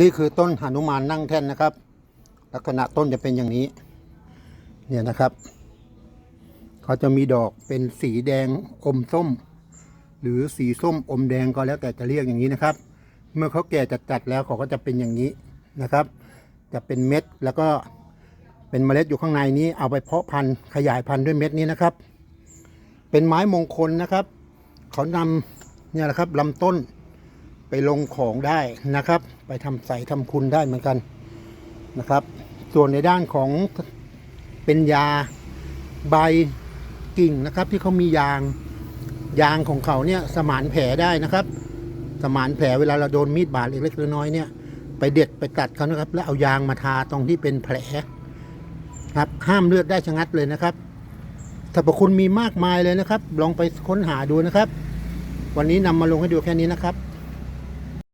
นี่คือต้นหนุมานนั่งแท่นนะครับ ลักษณะต้นจะเป็นอย่างนี้ เนี่ยนะครับ เขาจะมีดอกเป็นสีแดงอมส้ม หรือสีส้มอมแดงก็แล้วแต่จะเรียกอย่างนี้นะครับ เมื่อเขาแก่จัดๆแล้วเขาก็จะเป็นอย่างนี้นะครับ จะเป็นเม็ดแล้วก็เป็นเมล็ดอยู่ข้างในนี้เอาไปเพาะพันธุ์ขยายพันธุ์ด้วยเม็ดนี้นะครับ เป็นไม้มงคลนะครับ เขานำเนี่ยแหละครับลำต้น ไปลงของได้นะครับ ไปทำใส่ทำคุณได้เหมือนกันนะครับ ส่วนในด้านของเป็นยาใบกิ่งนะครับที่เขามียางยางของเขาเนี่ยสมานแผลได้นะครับ สมานแผลเวลาเราโดนมีดบาดเล็กๆน้อยๆเนี่ย ไปเด็ดไปตัดเขานะครับ แล้วเอายางมาทาตรงที่เป็นแผลครับห้ามเลือดได้ชะงัดเลยนะครับสรรพคุณมีมากมายเลยนะครับ ลองไปค้นหาดูนะครับ วันนี้นำมาลงให้ดูแค่นี้นะครับ